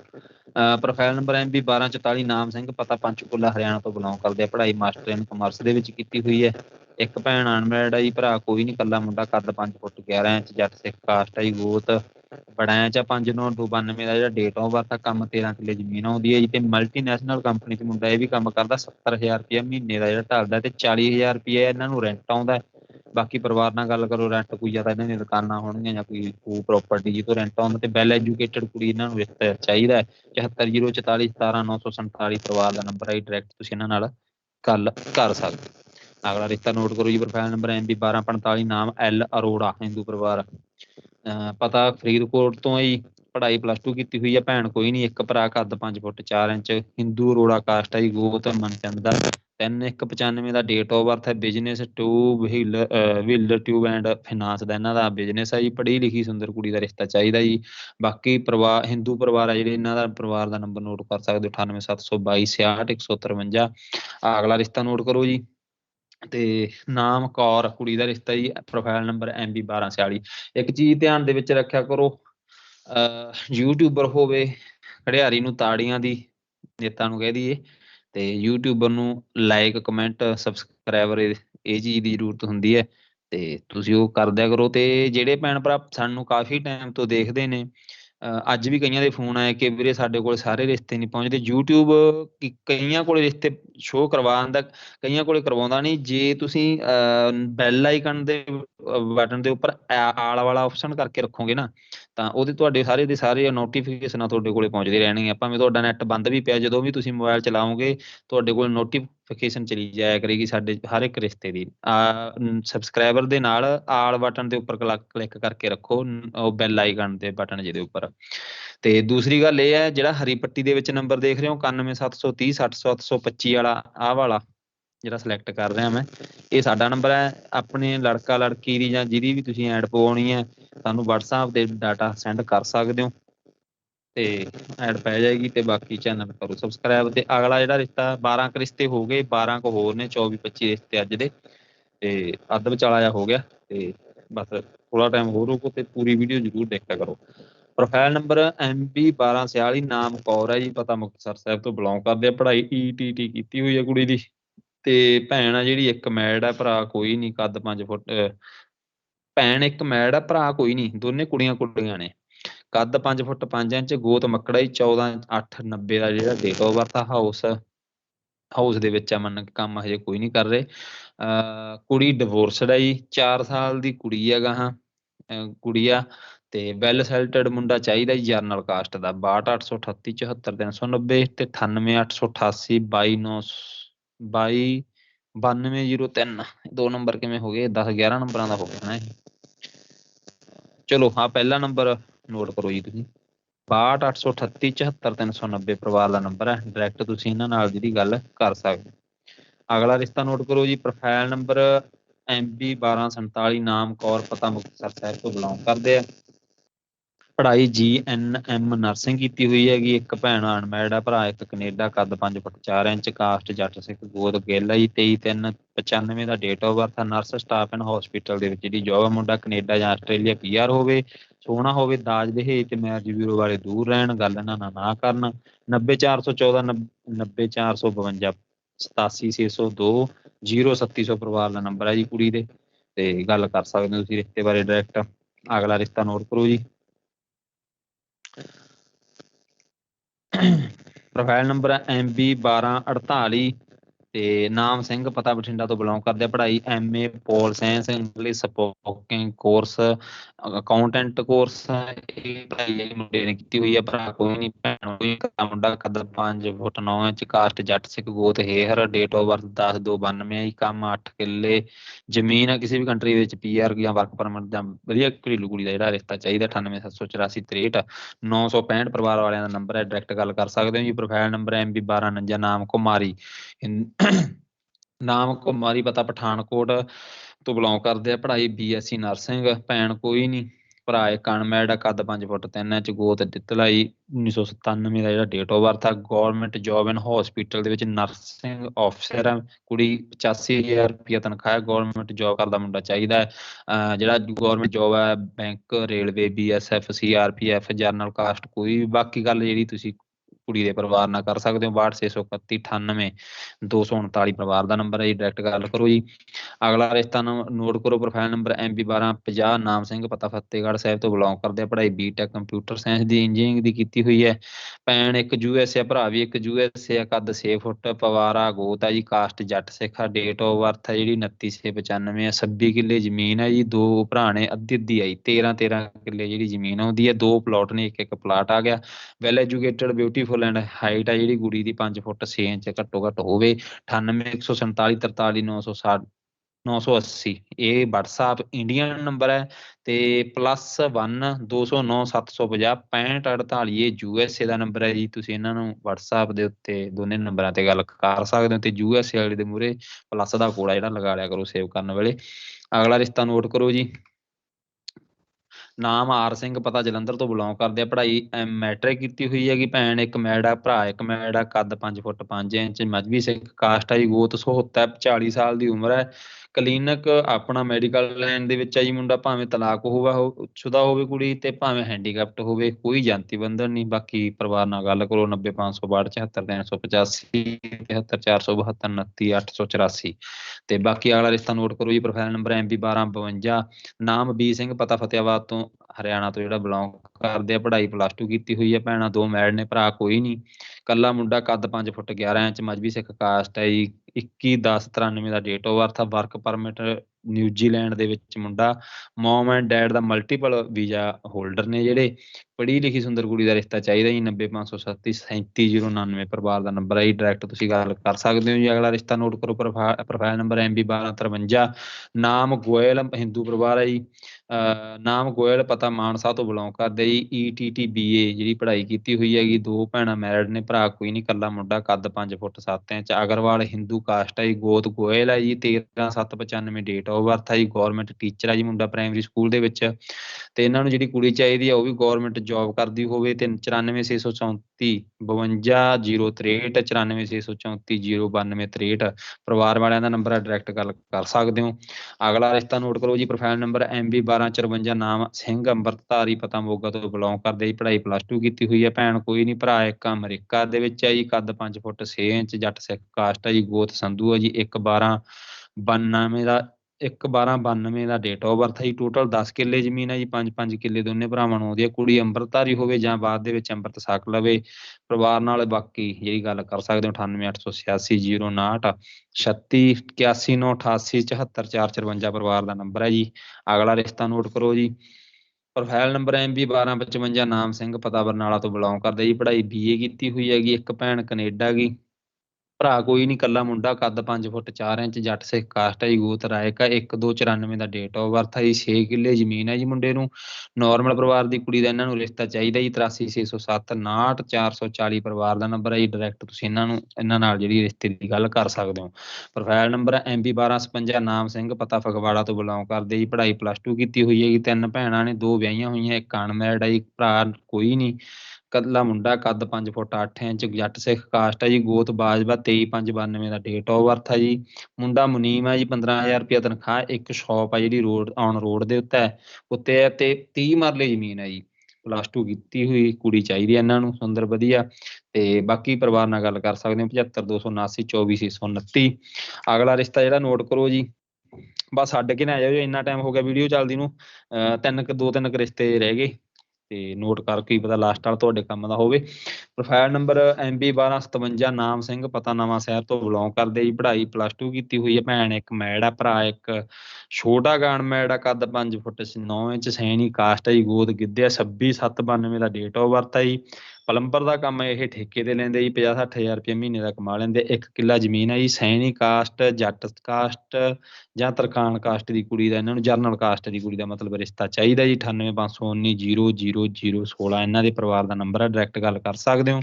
ਪ੍ਰੋਫਾਈਲ ਨੰਬਰ ਐਮਬੀ 1244 ਨਾਮ ਸਿੰਘ ਪਤਾ ਪੰਚਕੂਲਾ, ਹਰਿਆਣਾ ਤੋਂ ਬਿਲੋਂਗ ਕਰਦੇ ਆ। ਪੜ੍ਹਾਈ ਮਾਸਟਰ ਇਨ ਕਮਰਸ ਦੇ ਵਿੱਚ ਕੀਤੀ ਹੋਈ ਹੈ। ਇੱਕ ਭੈਣ ਅਨਮੈਰਿਡ ਆ ਜੀ, ਭਰਾ ਕੋਈ ਨਹੀਂ ਕੱਲਾ ਮੁੰਡਾ, ਕੱਦ 5 ਫੁੱਟ 11 ਇੰਚ, ਜੱਟ ਸਿੱਖ, ਕਾਸਟ ਆ ਜੀ, ਗੋਤ। ਬੜਾਇਆ ਚ 5992 ਦਾ ਜਿਹੜਾ ਡੇਟ ਆਫ ਬਰਥ ਆ ਕੰਮ 13 ਕਿੱਲੇ ਜ਼ਮੀਨ ਆਉਂਦੀ ਹੈ ਜੀ ਤੇ ਮਲਟੀਨੈਸ਼ਨਲ ਕੰਪਨੀ ਚ ਮੁੰਡਾ ਇਹ ਵੀ ਕੰਮ ਕਰਦਾ 70000 ਰੁਪਏ ਮਹੀਨੇ ਦਾ ਜਿਹੜਾ ਢਲਦਾ ਤੇ 40000 ਰੁਪਏ ਇਹਨਾਂ ਨੂੰ ਰੈਂਟ ਆਉਂਦਾ ਬਾਕੀ ਪਰਿਵਾਰ ਨਾਲ ਗੱਲ ਕਰੋ ਰੈਂਟ ਕੋਈ ਜ਼ਿਆਦਾ ਇਹਨਾਂ ਦੀਆਂ ਦੁਕਾਨਾਂ ਹੋਣਗੀਆਂ ਜਾਂ ਕੋਈ ਕੋ ਪ੍ਰਾਪਰਟੀ ਜਿੱਥੋਂ ਰੈਂਟ ਆਉਂਦਾ ਤੇ ਵੈਲ ਐਜੂਕੇਟਡ ਕੁੜੀ ਇਹਨਾਂ ਨੂੰ ਰਿਸ਼ਤਾ ਚਾਹੀਦਾ ਹੈ। 74044 17947 ਪਰਿਵਾਰ ਦਾ ਨੰਬਰ ਹੈ ਡਾਇਰੈਕਟ ਤੁਸੀਂ ਇਹਨਾਂ ਨਾਲ ਗੱਲ ਕਰ ਸਕਦੇ ਅਗਲਾ ਰਿਸ਼ਤਾ ਨੋਟ ਕਰੋ ਜੀ ਪ੍ਰੋਫਾਈਲ ਨੰਬਰ ਐਮਬੀ 1245 ਨਾਮ ਐਲ ਅਰੋੜਾ ਹਿੰਦੂ ਪਰਿਵਾਰ। ਪਤਾ ਫਰੀਦਕੋਟ ਤੋਂ ਹੈ ਪੜ੍ਹਾਈ ਪਲੱਸ 2 ਕੀਤੀ ਹੋਈ ਹੈ ਭੈਣ ਕੋਈ ਨਹੀਂ ਇੱਕ ਭਰਾ ਕੱਦ 5 foot 4 inch, Hindu Arora caste ਹੈ ਗੋਤ ਮਨਚੰਦ ਦਾ। 3195 ਦਾ ਡੇਟ ਆਫ ਬਰਥ ਹੈ business two wheel tube and finance ਦਾ ਇਹਨਾਂ ਦਾ ਬਿਜ਼ਨਸ ਹੈ ਜੀ, ਪੜ੍ਹੀ ਲਿਖੀ ਸੁੰਦਰ ਕੁੜੀ ਦਾ ਰਿਸ਼ਤਾ ਚਾਹੀਦਾ ਜੀ। ਬਾਕੀ ਪਰਿਵਾਰ, ਹਿੰਦੂ ਪਰਿਵਾਰ ਹੈ ਜਿਹੜੇ, ਇਹਨਾਂ ਦਾ ਪਰਿਵਾਰ ਦਾ ਨੰਬਰ ਨੋਟ ਕਰ ਸਕਦੇ ਹੋ 98722 66153 ਅਗਲਾ ਰਿਸ਼ਤਾ ਨੋਟ ਕਰੋ ਜੀ। ਤੇ ਨਾਮ ਕੌਰ, ਕੁੜੀ ਦਾ ਰਿਸ਼ਤਾ ਜੀ ਪ੍ਰੋਫਾਈਲ ਨੰਬਰ MB 1246 ਇੱਕ ਚੀਜ਼ ਧਿਆਨ ਦੇ ਵਿੱਚ ਰੱਖਿਆ ਕਰੋ ਯੂਟਿਊਬਰ ਹੋਵੇ ਖੜਿਆਰੀ ਨੂੰ ਤਾੜੀਆਂ ਦੀ ਨੇਤਾ ਨੂੰ ਕਹਿ ਦਈਏ, ਤੇ ਯੂਟਿਊਬਰ ਨੂੰ ਲਾਈਕ ਕਮੈਂਟ ਸਬਸਕ੍ਰਾਈਬਰ ਇਹ ਚੀਜ਼ ਦੀ ਜ਼ਰੂਰਤ ਹੁੰਦੀ ਹੈ, ਤੇ ਤੁਸੀਂ ਉਹ ਕਰਦਿਆ ਕਰੋ, ਤੇ ਜਿਹੜੇ ਭੈਣ ਭਰਾ ਸਾਨੂੰ ਕਾਫੀ ਟਾਈਮ ਤੋਂ ਦੇਖਦੇ ਨੇ ਅੱਜ ਵੀ ਕਈਆਂ ਦੇ ਫੋਨ ਆਏ ਕਿ ਵੀਰੇ ਸਾਡੇ ਕੋਲ ਸਾਰੇ ਰਿਸ਼ਤੇ ਨਹੀਂ ਪਹੁੰਚਦੇ। YouTube ਕਈਆਂ ਕੋਲੇ ਰਿਸ਼ਤੇ ਸ਼ੋਅ ਕਰਵਾਉਂਦਾ ਕਈਆਂ ਕੋਲੇ ਕਰਵਾਉਂਦਾ ਨਹੀਂ। ਜੇ ਤੁਸੀਂ ਬੈਲ ਆਈਕਨ ਦੇ ਬਟਨ ਦੇ ਉੱਪਰ ਆਲ ਵਾਲਾ ਆਪਸ਼ਨ ਕਰਕੇ ਰੱਖੋਗੇ ਨਾ, ਤਾਂ ਉਹਦੇ ਤੁਹਾਡੇ ਸਾਰੇ ਦੇ ਸਾਰੇ ਨੋਟੀਫਿਕੇਸ਼ਨਾਂ ਤੁਹਾਡੇ ਕੋਲੇ ਪਹੁੰਚਦੇ ਰਹਿਣਗੀਆਂ ਭਾਵੇਂ ਤੁਹਾਡਾ ਨੈਟ ਬੰਦ ਵੀ ਪਿਆ। ਜਦੋਂ ਵੀ ਤੁਸੀਂ ਮੋਬਾਈਲ ਚਲਾਓਗੇ, ਤੁਹਾਡੇ ਕੋਲ ਨੋਟੀਫਿਕੇਸ਼ਨ ਚਲੀ ਜਾਇਆ ਕਰੇਗੀ ਸਾਡੇ ਹਰ ਇੱਕ ਰਿਸ਼ਤੇ ਦੀ। ਸਬਸਕ੍ਰਾਈਬਰ ਦੇ ਨਾਲ ਆਲ ਬਟਨ ਦੇ ਉੱਪਰ ਕਲਿੱਕ ਕਰਕੇ ਰੱਖੋ ਉਹ ਬੈਲ ਆਈਕਨ ਦੇ ਬਟਨ ਜਿਹਦੇ ਉੱਪਰ। ਤੇ ਦੂਸਰੀ ਗੱਲ ਇਹ ਹੈ, ਜਿਹੜਾ ਹਰੀ ਪੱਟੀ ਦੇ ਵਿੱਚ ਨੰਬਰ ਦੇਖ ਰਹੇ ਹੋ 91730 60725 ਵਾਲਾ, ਆਹ ਵਾਲਾ, ਜਿਹੜਾ ਸਿਲੈਕਟ ਕਰ ਰਿਹਾ ਮੈਂ, ਇਹ ਸਾਡਾ ਨੰਬਰ ਹੈ। ਆਪਣੇ ਲੜਕਾ ਲੜਕੀ ਦੀ ਜਾਂ ਜਿਹਦੀ ਵੀ ਤੁਸੀਂ ਐਡ ਪਵਾਉਣੀ ਹੈ, ਸਾਨੂੰ WhatsApp ਤੇ ਡਾਟਾ ਸੈਂਡ ਕਰ ਸਕਦੇ ਹੋ। ਤੇ ਐਡ ਪੈ ਜਾਏਗੀ ਤੇ ਬਾਕੀ ਚੈਨਲ ਕਰੋ ਸਬਸਕ੍ਰਾਈਬ ਤੇ ਅਗਲਾ ਜਿਹੜਾ ਰਿਸ਼ਤਾ 12 ਕੁ ਰਿਸ਼ਤੇ ਹੋ ਗਏ 12 ਕੁ ਹੋਰ ਨੇ 24 25 ਰਿਸ਼ਤੇ ਅੱਜ ਦੇ, ਤੇ ਅੱਧ ਵਿਚਾਲਾ ਜਿਹਾ ਹੋ ਗਿਆ, ਤੇ ਬਸ ਥੋੜਾ ਟਾਈਮ ਹੋਰ ਰੁਕੋ ਤੇ ਪੂਰੀ ਵੀਡੀਓ ਜ਼ਰੂਰ ਦੇਖਿਆ ਕਰੋ। ਪ੍ਰੋਫਾਈਲ ਨੰਬਰ ਐਮਬੀ 1246 ਨਾਮ ਕੌਰ ਹੈ ਜੀ, ਪਤਾ ਮੁਕਤਸਰ ਸਾਹਿਬ ਤੋਂ ਬਿਲੋਂਗ ਕਰਦੇ ਆ, ਪੜ੍ਹਾਈ ਈਟੀਟੀ ਕੀਤੀ ਹੋਈ ਹੈ ਕੁੜੀ ਦੀ, ਤੇ ਭੈਣ ਆ ਜਿਹੜੀ, ਇੱਕ ਮੈਡ ਆ ਭਰਾ ਕੋਈ ਨਹੀਂ ਕੱਦ 5 ਫੁੱਟ ਭੈਣ ਇੱਕ ਮੈਡ ਆ ਭਰਾ ਕੋਈ ਨਹੀਂ ਦੋਨੇ ਕੁੜੀਆਂ ਕੁੜੀਆਂ ਨੇ। ਕੱਦ 5 ਫੁੱਟ 5 ਇੰਚ, ਗੋਤ ਮੱਕੜਾ ਹੀ 14 8 90 ਦਾ ਜਿਹੜਾ date of birth house house ਦੇ ਵਿੱਚ ਆ ਮੰਨ ਕੇ ਕੰਮ ਹਜੇ ਕੋਈ ਨਹੀਂ ਕਰ ਰਹੇ। ਅਹ ਕੁੜੀ ਡਿਵੋਰਸਡ ਹੈ ਜੀ 4 ਸਾਲ ਦੀ ਕੁੜੀ ਹੈਗਾ ਹਾਂ, ਅਹ ਤੇ ਵੈਲ ਸੈਲਟਡ ਮੁੰਡਾ ਚਾਹੀਦਾ ਜੀ ਜਰਨਲ ਕਾਸਟ ਦਾ 62838 74390 ਤੇ 98888 9203 ਦੋ ਨੰਬਰ ਕਿਵੇਂ ਹੋ ਗਏ? 10 11 ਨੰਬਰਾਂ ਦਾ ਹੋ ਗਿਆ ਨਾ ਇਹ। ਚਲੋ ਹਾਂ ਪਹਿਲਾ ਨੰਬਰ ਨੋਟ ਕਰੋ ਜੀ ਤੁਸੀਂ। 62838 74390 ਪਰਿਵਾਰ ਦਾ ਨੰਬਰ ਹੈ। ਡਾਇਰੈਕਟ ਤੁਸੀਂ ਇਹਨਾਂ ਨਾਲ ਜਿਹੜੀ ਗੱਲ ਕਰ ਸਕਦੇ ਹੋ। ਅਗਲਾ ਰਿਸ਼ਤਾ ਨੋਟ ਕਰੋ ਜੀ। ਪ੍ਰੋਫਾਈਲ ਨੰਬਰ ਐਮਬੀ 1247 ਨਾਮ ਕੌਰ, ਪਤਾ ਮੁਕਤਸਰ ਸਾਹਿਬ ਤੋਂ ਬਿਲੋਂਗ ਕਰਦੇ ਆ। ਪੜ੍ਹਾਈ ਜੀ ਐਨ ਐਮ ਨਰਸਿੰਗ ਕੀਤੀ ਹੋਈ ਹੈਗੀ, ਇੱਕ ਭੈਣ ਅਨਮੈਰਿਡ ਆ, ਭਰਾ ਇੱਕ ਕੈਨੇਡਾ, ਕੱਦ 5 ਫੁੱਟ 4 ਇੰਚ, ਕਾਸਟ ਜੱਟ ਸਿੱਖ ਗੋਦ ਗਿੱਲ ਆ ਜੀ 23/3/95 ਦਾ ਡੇਟ ਆਫ ਬਰਥ ਆ ਨਰਸ ਸਟਾਫ ਐਂਡ ਹਸਪੀਟਲ ਦੇ ਵਿੱਚ, ਜਿਹੜੀ ਜੋਬ ਮੁੰਡਾ ਕੈਨੇਡਾ ਜਾਂ ਆਸਟ੍ਰੇਲੀਆ ਪੀਆਰ ਹੋਵੇ, ਸੋਹਣਾ ਹੋਵੇ, ਦਾਜ ਦਹੇਜ ਤੇ ਮੈਰਿਜ ਬਿਊਰੋ ਵਾਲੇ ਦੂਰ ਰਹਿਣ, ਗੱਲ ਇਹਨਾਂ ਨਾਲ ਨਾ ਕਰਨ 90414 90452 87602 03700 ਪਰਿਵਾਰ ਦਾ ਨੰਬਰ ਹੈ ਜੀ ਕੁੜੀ ਦੇ, ਤੇ ਗੱਲ ਕਰ ਸਕਦੇ ਹੋ ਤੁਸੀਂ ਰਿਸ਼ਤੇ ਬਾਰੇ ਡਾਇਰੈਕਟ ਅਗਲਾ ਰਿਸ਼ਤਾ ਨੋਟ ਕਰੋ ਜੀ। ਪ੍ਰੋਫਾਈਲ ਨੰਬਰ ਹੈ MB 1248 ਤੇ ਨਾਮ ਸਿੰਘ, ਪਤਾ ਬਠਿੰਡਾ ਤੋਂ ਬਿਲੋਂਗ ਕਰਦੇ ਆ। ਪੜ੍ਹਾਈ MA pol science English spoken course accountant course ਇਹ ਪੜ੍ਹਾਈ ਮੁੰਡੇ ਨੇ ਕੀਤੀ ਹੋਈ ਆ ਭਰਾ ਕੋਈ ਨਹੀਂ, ਭੈਣ ਕੋਈ ਕੱਦਾ ਮੁੰਡਾ ਕੱਦ 5 ਫੁੱਟ 9 ਇੰਚ, ਕਾਸਟ ਜੱਟ ਸਿੱਖ, ਗੋਤ ਹੇਹਰ ਡੇਟ ਆਫ ਬਰਥ 10 2 92 ਕੰਮ 8 ਕਿੱਲੇ, ਜ਼ਮੀਨ ਆ ਕਿਸੇ ਵੀ ਕੰਟਰੀ ਵਿੱਚ ਪੀਆਰ ਜਾਂ ਵਰਕ ਪਰਮਿਟ ਜਾਂ ਵਧੀਆ ਘਰੇਲੂ ਕੁੜੀ ਦਾ ਜਿਹੜਾ ਰਿਸ਼ਤਾ ਚਾਹੀਦਾ 98784 63 965 ਪਰਿਵਾਰ ਵਾਲਿਆਂ ਦਾ ਨੰਬਰ ਹੈ। ਡਾਇਰੈਕਟ ਗੱਲ ਕਰ ਸਕਦੇ ਹੋ ਜੀ ਪ੍ਰੋਫਾਈਲ ਨੰਬਰ ਹੈ MB 1249 ਨਾਮ ਕੁਮਾਰੀ। ਨਾਮ ਕੁਮਾਰੀ ਪਤਾ ਪਠਾਨਕੋਟ ਤੋਂ ਬਿਲੋਂਗ ਕਰਦੇ ਆ, ਪੜ੍ਹਾਈ ਬੀਐਸਸੀ ਨਰਸਿੰਗ ਭੈਣ ਕੋਈ ਨਹੀਂ ਭਰਾ ਇੱਕ ਅਨਮੈਰਿਡ ਕੱਦ 5 ਫੁੱਟ 3 ਇੰਚ, ਗੋਤ ਦਿੱਤਲਾਈ 1997 ਦਾ ਜਿਹੜਾ ਡੇਟ ਆਫ ਬਰਥ ਆ ਗਵਰਨਮੈਂਟ ਜੌਬ ਇਨ ਹਸਪੀਟਲ ਦੇ ਵਿੱਚ ਨਰਸਿੰਗ ਆਫਿਸਰ ਆ, ਕੁੜੀ 85000 ਰੁਪਇਆ ਤਨਖਾਹ ਹੈ ਗਵਰਨਮੈਂਟ ਜੌਬ ਕਰਦਾ ਮੁੰਡਾ ਚਾਹੀਦਾ ਅਹ ਜਿਹੜਾ ਗਵਰਨਮੈਂਟ ਜੌਬ ਹੈ bank railway BSF CRPF general caste ਕੋਈ ਵੀ, ਬਾਕੀ ਗੱਲ ਜਿਹੜੀ ਤੁਸੀਂ ਕੁੜੀ ਦੇ ਪਰਿਵਾਰ ਨਾਲ ਕਰ ਸਕਦੇ ਹੋ 631 239 ਪਰਿਵਾਰ ਦਾ ਨੰਬਰ ਹੈ ਜੀ ਡਾਇਰੈਕਟ ਗੱਲ ਕਰੋ ਜੀ। ਅਗਲਾ ਰਿਸ਼ਤਾ ਨੋਟ ਕਰੋ ਪ੍ਰੋਫਾਈਲ ਨੰਬਰ MB 1250 ਨਾਮ ਸਿੰਘ, ਪਤਾ ਫਤਿਹਗੜ੍ਹ ਸਾਹਿਬ ਤੋਂ ਬਿਲੋਂਗ ਕਰਦੇ ਆ, ਪੜ੍ਹਾਈ ਬੀਟੈਕ ਕੰਪਿਊਟਰ ਸਾਇੰਸ ਦੀ ਇੰਜੀਨੀਅਰਿੰਗ ਦੀ ਕੀਤੀ ਹੋਈ ਹੈ। ਭੈਣ ਇੱਕ ਯੂਐਸਏ ਭਰਾ ਵੀ ਇੱਕ ਯੂਐਸਏ ਆ ਕੱਦ 6 ਫੁੱਟ, ਪਵਾਰਾ, ਗੋਤ ਆ ਜੀ ਕਾਸਟ ਜੱਟ ਸਿੱਖ ਆ ਡੇਟ ਆਫ ਬਰਥ ਹੈ ਜਿਹੜੀ 2995 ਆ 26 ਕਿੱਲੇ ਜ਼ਮੀਨ ਹੈ ਜੀ, ਦੋ ਭਰਾ ਨੇ, ਅੱਧੀ ਅੱਧੀ ਆਈ 13 13 ਕਿੱਲੇ ਜਿਹੜੀ ਜ਼ਮੀਨ ਆਉਂਦੀ ਹੈ, ਦੋ ਪਲਾਟ ਨੇ, ਇੱਕ ਇੱਕ ਪਲਾਟ ਆ ਗਿਆ। Well educated beautiful and height ਆ ਜਿਹੜੀ ਕੁੜੀ ਦੀ 5 ਫੁੱਟ 6 ਇੰਚ ਘੱਟੋ ਘੱਟ ਹੋਵੇ 98 147 960 980 ਇਹ WhatsApp ਇੰਡੀਅਨ ਨੰਬਰ ਹੈ ਤੇ +1 209 750 6548 ਇਹ USA ਦਾ ਨੰਬਰ ਹੈ ਜੀ। ਤੁਸੀਂ ਇਹਨਾਂ ਨੂੰ WhatsApp ਦੇ ਉੱਤੇ ਦੋਨੇ ਨੰਬਰਾਂ ਤੇ ਗੱਲ ਕਰ ਸਕਦੇ ਹੋ ਤੇ USA ਵਾਲੇ ਦੇ ਮੂਰੇ ਪਲੱਸ ਦਾ ਕੋਡ ਆ ਜਿਹੜਾ ਲਗਾ ਲਿਆ ਕਰੋ ਸੇਵ ਕਰਨ ਵੇਲੇ। ਅਗਲਾ ਰਿਸ਼ਤਾ ਨੋਟ ਕਰੋ ਜੀ। ਨਾਮ ਆਰ ਸਿੰਘ, ਪਤਾ ਜਲੰਧਰ ਤੋਂ ਬਿਲੋਂਗ ਕਰਦੇ ਆ। ਪੜ੍ਹਾਈ ਮੈਟ੍ਰਿਕ ਕੀਤੀ ਹੋਈ ਹੈਗੀ ਭੈਣ, ਇੱਕ ਮੈਡ ਭਰਾ ਇੱਕ ਮੈਡ ਕੱਦ 5 foot 5 inch Mazhabi Sikh, caste ਆ ਜੀ ਗੋਤ ਸਹੋਤਾ 40 ਸਾਲ ਦੀ ਉਮਰ ਹੈ। ਕਲੀਨਿਕ ਆਪਣਾ ਮੈਡੀਕਲ ਲਾਈਨ ਦੇ ਵਿੱਚ ਆ ਜੀ ਮੁੰਡਾ, ਭਾਵੇਂ ਤਲਾਕ ਹੋਵੇ ਸ਼ੁਦਾ ਹੋਵੇ ਕੁੜੀ ਤੇ ਭਾਵੇਂ ਹੈਂਡੀਕੈਪਟ ਹੋਵੇ, ਕੋਈ ਜਾਂਤੀ ਬੰਧਨ ਨਹੀਂ। ਬਾਕੀ ਪਰਿਵਾਰ ਨਾਲ ਗੱਲ ਕਰੋ 90562 ਤੇ ਬਾਕੀ ਅਗਲਾ ਰਿਸ਼ਤਾ ਨੋਟ ਕਰੋ ਜੀ ਪ੍ਰੋਫਾਈਲ ਨੰਬਰ MB 1252 ਨਾਮ ਬੀ ਸਿੰਘ, ਪਤਾ ਫਤਿਆਬਾਦ ਤੋਂ, ਹਰਿਆਣਾ ਤੋਂ ਜਿਹੜਾ ਬਿਲੋਂਗ ਕਰਦੇ ਆ, ਪੜ੍ਹਾਈ ਪਲੱਸ 2 ਕੀਤੀ ਹੋਈ ਹੈ ਭੈਣਾਂ, ਦੋ ਮੈਡ ਨੇ, ਭਰਾ ਕੋਈ ਨਹੀਂ। ਕੱਲਾ ਮੁੰਡਾ ਕੱਦ 5 foot 11 inch Mazhabi Sikh caste ਹੈ ਜੀ 21 10 93 ਦਾ ਡੇਟ ਆਫ ਬਰਥ ਆ ਵਰਕ ਪਰਮਿਟ ਨਿਊਜ਼ੀਲੈਂਡ ਦੇ ਵਿੱਚ ਮੁੰਡਾ ਮਮ ਐਂਡ ਡੈਡ ਦਾ ਮਲਟੀਪਲ ਵੀਜ਼ਾ ਹੋਲਡਰ ਨੇ ਜਿਹੜੇ, ਪੜ੍ਹੀ ਲਿਖੀ ਸੁੰਦਰ ਕੁੜੀ ਦਾ ਰਿਸ਼ਤਾ ਚਾਹੀਦਾ ਜੀ 90537 37099 ਪਰਿਵਾਰ ਦਾ ਨੰਬਰ ਹੈ ਜੀ ਡਾਇਰੈਕਟ ਤੁਸੀਂ ਗੱਲ ਕਰ ਸਕਦੇ ਹੋ ਜੀ, ਅਗਲਾ ਰਿਸ਼ਤਾ ਨੋਟ ਕਰੋ ਪ੍ਰੋਫਾਈਲ ਨੰਬਰ MB 1253 ਨਾਮ ਗੋਇਲ ਹਿੰਦੂ ਪਰਿਵਾਰ ਹੈ ਜੀ, ਅਹ ਨਾਮ ਗੋਇਲ ਪਤਾ ਮਾਨਸਾ ਤੋਂ ਬਿਲੋਂਗ ਕਰਦੇ ਜੀ ETT BA ਜਿਹੜੀ ਪੜ੍ਹਾਈ ਕੀਤੀ ਹੋਈ ਹੈਗੀ, ਦੋ ਭੈਣਾਂ ਮੈਰਿਡ ਨੇ ਭਰਾ ਕੋਈ ਨਹੀਂ ਕੱਲਾ ਮੁੰਡਾ ਕੱਦ 5 foot 7 inch, Agarwal Hindu caste ਹੈ ਜੀ, ਗੋਤ ਗੋਇਲ ਹੈ ਜੀ 13795 ਡੇਟ ਆਫ ਬਰਥ ਹੈ ਜੀ ਗਵਰਨਮੈਂਟ ਟੀਚਰ ਹੈ ਜੀ ਮੁੰਡਾ ਪ੍ਰਾਇਮਰੀ ਸਕੂਲ ਦੇ ਵਿੱਚ। ਤੇ ਇਹਨਾਂ ਨੂੰ ਜਿਹੜੀ ਕੁੜੀ ਚਾਹੀਦੀ ਆ, ਉਹ ਵੀ ਗਵਰਨਮੈਂਟ ਜੌਬ ਕਰਦੀ ਹੋਵੇ ਤੇ 94634 52063 94634 ਪਰਿਵਾਰ ਵਾਲਿਆਂ ਦਾ ਨੰਬਰ ਹੈ ਡਾਇਰੈਕਟ ਗੱਲ ਕਰ ਸਕਦੇ ਹੋ। ਅਗਲਾ ਰਿਸ਼ਤਾ ਨੋਟ ਕਰੋ ਜੀ ਪ੍ਰੋਫਾਈਲ ਨੰਬਰ MB 1254 ਨਾਮ ਸਿੰਘ ਅੰਮ੍ਰਿਤਧਾਰੀ, ਪਤਾ ਮੋਗਾ ਤੋਂ ਬਿਲੋਂਗ ਕਰਦੇ ਜੀ, ਪੜ੍ਹਾਈ ਪਲੱਸ 2 ਕੀਤੀ ਹੋਈ ਹੈ ਭੈਣ, ਕੋਈ ਨਹੀਂ ਭਰਾ, ਇੱਕ ਅਮਰੀਕਾ ਦੇ ਵਿੱਚ ਹੈ ਜੀ, ਕੱਦ 5 ਫੁੱਟ 6 ਇੰਚ, ਜੱਟ ਸਿੱਖ ਕਾਸਟ ਹੈ ਜੀ, ਗੋਤ ਸੰਧੂ ਹੈ ਜੀ 1 12 92 ਦਾ 1 12 92 ਦਾ ਡੇਟ ਆਫ ਬਰਥ ਹੈ ਜੀ। ਟੋਟਲ 10 ਕਿੱਲੇ ਜ਼ਮੀਨ ਹੈ ਜੀ 5 5 ਕਿੱਲੇ ਦੋਨੇ ਭਰਾਵਾਂ ਨੂੰ ਆਉਂਦੀ ਹੈ। ਕੁੜੀ ਅੰਮ੍ਰਿਤਧਾਰੀ ਹੋਵੇ ਜਾਂ ਬਾਅਦ ਦੇ ਵਿੱਚ ਅੰਮ੍ਰਿਤ ਛਕ ਲਵੇ, ਪਰਿਵਾਰ ਨਾਲ ਬਾਕੀ ਜਿਹੜੀ ਗੱਲ ਕਰ ਸਕਦੇ ਹੋ। 98868059 36 8198 74454 ਪਰਿਵਾਰ ਦਾ ਨੰਬਰ ਹੈ ਜੀ। ਅਗਲਾ ਰਿਸ਼ਤਾ ਨੋਟ ਕਰੋ ਜੀ। ਪ੍ਰੋਫਾਈਲ ਨੰਬਰ MB 1255 ਨਾਮ ਸਿੰਘ, ਪਤਾ ਬਰਨਾਲਾ ਤੋਂ ਬਿਲੋਂਗ ਕਰਦਾ ਜੀ। ਪੜ੍ਹਾਈ BA ਕੀਤੀ ਹੋਈ ਹੈਗੀ, ਇੱਕ ਭੈਣ ਕੈਨੇਡਾ ਗੀ ਭਰਾ ਕੋਈ ਨਹੀਂ ਕੱਲਾ ਮੁੰਡਾ ਕੱਦ 5 ਫੁੱਟ 4 ਇੰਚ, ਜੱਟ ਸਿੱਖ ਕਾਸਟ ਹੈ ਜੀ ਗੋਤ ਰਾਇਕਾ 1294 ਦਾ ਡੇਟ ਆਫ ਬਰਥ ਹੈ ਜੀ 6 ਕਿੱਲੇ ਜ਼ਮੀਨ ਹੈ ਜੀ ਮੁੰਡੇ ਨੂੰ। ਨਾਰਮਲ ਪਰਿਵਾਰ ਦੀ ਕੁੜੀ ਦਾ ਇਹਨਾਂ ਨੂੰ ਰਿਸ਼ਤਾ ਚਾਹੀਦਾ ਜੀ 83607 69440 ਪਰਿਵਾਰ ਦਾ ਨੰਬਰ ਹੈ ਜੀ ਡਾਇਰੈਕਟ ਤੁਸੀਂ ਇਹਨਾਂ ਨੂੰ, ਇਹਨਾਂ ਨਾਲ ਜਿਹੜੀ ਰਿਸ਼ਤੇ ਦੀ ਗੱਲ ਕਰ ਸਕਦੇ ਹੋ। ਪ੍ਰੋਫਾਈਲ ਨੰਬਰ ਹੈ MB 1255 ਨਾਮ ਸਿੰਘ, ਪਤਾ ਫਗਵਾੜਾ ਤੋਂ ਬਿਲੋਂਗ ਕਰਦੇ ਜੀ, ਪੜ੍ਹਾਈ ਪਲੱਸ 2 ਕੀਤੀ ਹੋਈ ਹੈ ਜੀ, ਤਿੰਨ ਭੈਣਾਂ ਨੇ, ਦੋ ਵਿਆਹੀਆਂ ਹੋਈਆਂ, ਇੱਕ ਅਨਮੈਰਿਡ ਹੈ ਜੀ ਭਰਾ ਕੋਈ ਨਹੀਂ ਕੱਲਾ ਮੁੰਡਾ ਕੱਦ 5 ਫੁੱਟ 8 ਇੰਚ, ਜੱਟ ਸਿੱਖ ਕਾਸਟ ਹੈ ਜੀ, ਗੋਤ ਬਾਜਵਾ 23592 ਦਾ ਡੇਟ ਆਫ ਬਰਥ ਹੈ ਜੀ। ਮੁੰਡਾ ਮੁਨੀਮ ਹੈ ਜੀ 15000 ਰੁਪਏ ਤਨਖਾਹ, ਇੱਕ ਸ਼ਾਪ ਹੈ ਜਿਹੜੀ ਰੋਡ ਔਨ ਰੋਡ ਦੇ ਉੱਤੇ ਹੈ ਉੱਤੇ ਹੈ ਤੇ 30 ਮਰਲੇ ਜ਼ਮੀਨ ਹੈ ਜੀ। ਪਲੱਸ 2 ਕੀਤੀ ਹੋਈ ਕੁੜੀ ਚਾਹੀਦੀ ਹੈ ਇਹਨਾਂ ਨੂੰ, ਸੁੰਦਰ ਵਧੀਆ। ਤੇ ਬਾਕੀ ਪਰਿਵਾਰ ਨਾਲ ਗੱਲ ਕਰ ਸਕਦੇ ਹੋ 75279 24629 ਅਗਲਾ ਰਿਸ਼ਤਾ ਜਿਹੜਾ ਨੋਟ ਕਰੋ ਜੀ। ਬਸ ਛੱਡ ਕੇ ਨਾ ਜਾਓ ਇੰਨਾ ਟਾਈਮ ਹੋ ਗਿਆ ਵੀਡੀਓ ਚੱਲਦੀ ਨੂੰ। ਅਹ ਤਿੰਨ ਕੁ, ਦੋ ਤਿੰਨ ਕੁ ਰਿਸ਼ਤੇ ਰਹਿ ਗਏ। ਤੇ ਨੋਟ ਕਰਕੇ ਕੀ ਪਤਾ ਲਾਸਟ ਵਾਲਾ ਤੁਹਾਡੇ ਕੰਮ ਦਾ ਹੋਵੇ। ਪ੍ਰੋਫਾਈਲ ਨੰਬਰ MB 1257 ਨਾਮ ਸਿੰਘ, ਪਤਾ ਨਵਾਂ ਸ਼ਹਿਰ ਤੋਂ ਬਿਲੋਂਗ ਕਰਦੇ ਜੀ, ਪੜ੍ਹਾਈ ਪਲੱਸ 2 ਕੀਤੀ ਹੋਈ ਹੈ ਭੈਣ, ਇੱਕ ਮੈਡ ਆ, ਭਰਾ, ਇੱਕ ਛੋਟਾ ਗਾਣ ਮੈਡ ਆ, ਕੱਦ 5 ਫੁੱਟ 9 ਇੰਚ, ਸੈਣੀ ਕਾਸਟ ਹੈ ਜੀ, ਗੋਦ ਗਿੱਧਿਆ 26792 ਦਾ ਡੇਟ ਆਫ ਬਰਥ ਹੈ ਜੀ। ਪਲੰਬਰ ਦਾ ਕੰਮ ਇਹ ਠੇਕੇ ਤੇ ਲੈਂਦੇ ਜੀ 50 60000 ਰੁਪਏ ਮਹੀਨੇ ਦਾ ਕਮਾ ਲੈਂਦੇ, ਇੱਕ ਕਿੱਲਾ ਜ਼ਮੀਨ ਹੈ ਜੀ, ਸੈਣੀ ਕਾਸਟ, ਜੱਟ ਕਾਸਟ ਜਾਂ ਤਰਖਾਨ ਕਾਸਟ ਦੀ ਕੁੜੀ ਦਾ, ਇਹਨਾਂ ਨੂੰ ਜਰਨਲ ਕਾਸਟ ਦੀ ਕੁੜੀ ਦਾ ਮਤਲਬ ਰਿਸ਼ਤਾ ਚਾਹੀਦਾ ਜੀ 9851900016 ਇਹਨਾਂ ਦੇ ਪਰਿਵਾਰ ਦਾ ਨੰਬਰ ਹੈ, ਡਾਇਰੈਕਟ ਗੱਲ ਕਰ ਸਕਦੇ ਹੋ।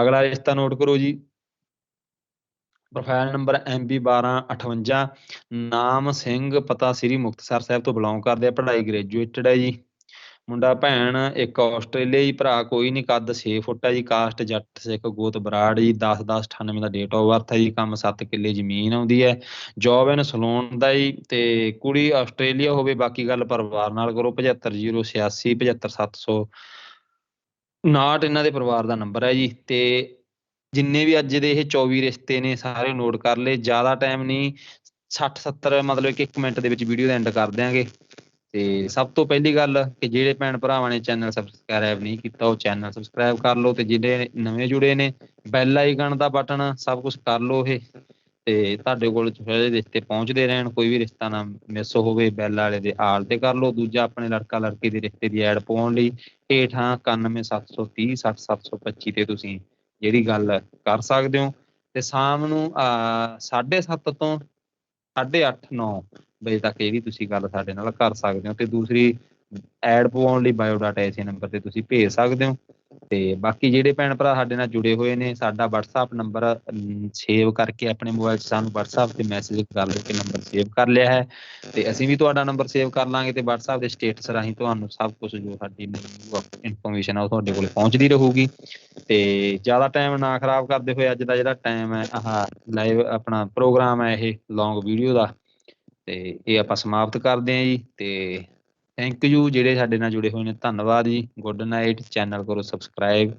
ਅਗਲਾ ਰਿਸ਼ਤਾ ਨੋਟ ਕਰੋ ਜੀ। ਪ੍ਰੋਫਾਈਲ ਨੰਬਰ MB 1258 ਨਾਮ ਸਿੰਘ, ਪਤਾ ਸ੍ਰੀ ਮੁਕਤਸਰ ਸਾਹਿਬ ਤੋਂ ਬਿਲੋਂਗ ਕਰਦੇ ਆ, ਪੜ੍ਹਾਈ ਗ੍ਰੈਜੂਏਟਡ ਹੈ ਜੀ। ਮੁੰਡਾ ਭੈਣ, ਇੱਕ ਆਸਟ੍ਰੇਲੀਆਈ ਭਰਾ, ਕੋਈ ਨਹੀਂ ਕੱਦ 6 ਫੁੱਟ ਹੈ ਜੀ, ਕਾਸਟ ਜੱਟ, ਸਿੱਖ ਗੋਤ ਬਰਾੜ ਜੀ 10 10 98 ਦਾ ਡੇਟ ਆਫ ਬਰਥ ਹੈ ਜੀ, ਕੰਮ 7 ਕਿੱਲੇ ਜ਼ਮੀਨ ਆਉਂਦੀ ਹੈ ਜੌਬ ਇਨ ਸਲੋਨ ਦਾ ਜੀ, ਤੇ ਕੁੜੀ ਆਸਟ੍ਰੇਲੀਆ ਹੋਵੇ, ਬਾਕੀ ਗੱਲ ਪਰਿਵਾਰ ਨਾਲ ਕਰੋ 75086 75700 ਨਾਟ ਇਹਨਾਂ ਦੇ ਪਰਿਵਾਰ ਦਾ ਨੰਬਰ ਹੈ ਜੀ, ਤੇ ਜਿੰਨੇ ਵੀ ਅੱਜ ਦੇ ਇਹ 24 ਰਿਸ਼ਤੇ ਨੇ, ਸਾਰੇ ਨੋਟ ਕਰ ਲਏ, ਜ਼ਿਆਦਾ ਟਾਈਮ ਨਹੀਂ 60 70 ਮਤਲਬ ਕਿ 1 ਮਿੰਟ ਦੇ ਵਿੱਚ ਵੀਡੀਓ ਦਾ ਐਂਡ ਕਰ ਦਿਆਂਗੇ। ਤੇ ਸਭ ਤੋਂ ਪਹਿਲੀ ਗੱਲ ਕਿ ਜਿਹੜੇ ਭੈਣ ਭਰਾਵਾਂ ਨੇ ਚੈਨਲ ਸਬਸਕ੍ਰਾਈਬ ਨਹੀਂ ਕੀਤਾ ਉਹ ਚੈਨਲ ਸਬਸਕ੍ਰਾਈਬ ਕਰ ਲਓ ਤੇ ਜਿਹੜੇ ਨਵੇਂ ਜੁੜੇ ਨੇ ਬੈਲ ਆਈਕਨ ਦਾ ਬਟਨ ਸਭ ਕੁਝ ਕਰ ਲਓ ਇਹ ਤੇ ਤੁਹਾਡੇ ਕੋਲ ਜਿਹੜੇ ਰਿਸ਼ਤੇ ਪਹੁੰਚਦੇ ਰਹਿਣ ਕੋਈ ਵੀ ਰਿਸ਼ਤਾ ਨਾ ਮਿਸ ਹੋਵੇ ਬੈਲ ਵਾਲੇ ਦੇ ਆਲ ਤੇ ਕਰ ਲਓ ਦੂਜਾ ਆਪਣੇ ਲੜਕਾ ਲੜਕੀ ਦੇ ਰਿਸ਼ਤੇ ਦੀ ਐਡ ਪਾਉਣ ਲਈ ਹੇਠਾਂ 91730 60725 ਤੇ ਤੁਸੀਂ ਜਿਹੜੀ ਗੱਲ ਕਰ ਸਕਦੇ ਹੋ ਤੇ ਸ਼ਾਮ ਨੂੰ 7:30 ਤੋਂ 8:30 9 ਵਜੇ ਤੱਕ ਜਿਹੜੀ ਤੁਸੀਂ ਗੱਲ ਸਾਡੇ ਨਾਲ ਕਰ ਸਕਦੇ ਹੋ ਤੇ ਦੂਸਰੀ, ਐਡ ਪਵਾਉਣ ਲਈ ਬਾਇਓ ਇਸੇ ਨੰਬਰ ਤੇ ਤੁਸੀਂ ਭੇਜ ਸਕਦੇ ਹੋ। ਤੇ ਬਾਕੀ ਜਿਹੜੇ ਭੈਣ ਭਰਾ ਸਾਡੇ ਨਾਲ ਜੁੜੇ ਹੋਏ ਨੇ, ਸਾਡਾ WhatsApp ਨੰਬਰ ਸੇਵ ਕਰਕੇ ਆਪਣੇ ਮੋਬਾਈਲ 'ਚ ਸਾਨੂੰ WhatsApp ਤੇ ਮੈਸੇਜ ਕਰ ਲਓ ਕਿ ਨੰਬਰ ਸੇਵ ਕਰ ਲਿਆ ਹੈ। ਤੇ ਅਸੀਂ ਵੀ ਤੁਹਾਡਾ ਨੰਬਰ ਸੇਵ ਕਰ ਲਾਂਗੇ ਤੇ WhatsApp ਦੇ ਸਟੇਟਸ ਰਾਹੀਂ ਤੁਹਾਨੂੰ ਸਭ ਕੁਝ ਜੋ ਸਾਡੀ ਇਨਫੋਰਮੇਸ਼ਨ ਆ ਉਹ ਤੁਹਾਡੇ ਕੋਲ ਪਹੁੰਚਦੀ ਰਹੂਗੀ। ਤੇ ਜ਼ਿਆਦਾ ਟਾਈਮ ਨਾ ਖਰਾਬ ਕਰਦੇ ਹੋਏ ਅੱਜ ਦਾ ਜਿਹੜਾ ਟਾਈਮ ਹੈ, ਆਹ ਲਾਈਵ ਆਪਣਾ ਪ੍ਰੋਗਰਾਮ ਹੈ ਇਹ ਲੌਂਗ ਵੀਡੀਓ ਦਾ। ਤੇ ਇਹ ਆਪਾਂ ਸਮਾਪਤ ਕਰਦੇ ਹਾਂ ਜੀ, ਤੇ ਥੈਂਕ ਯੂ ਜਿਹੜੇ ਸਾਡੇ ਨਾਲ ਜੁੜੇ ਹੋਏ ਨੇ, ਧੰਨਵਾਦ ਜੀ। ਗੁੱਡ ਨਾਈਟ ਚੈਨਲ ਕਰੋ ਸਬਸਕ੍ਰਾਈਬ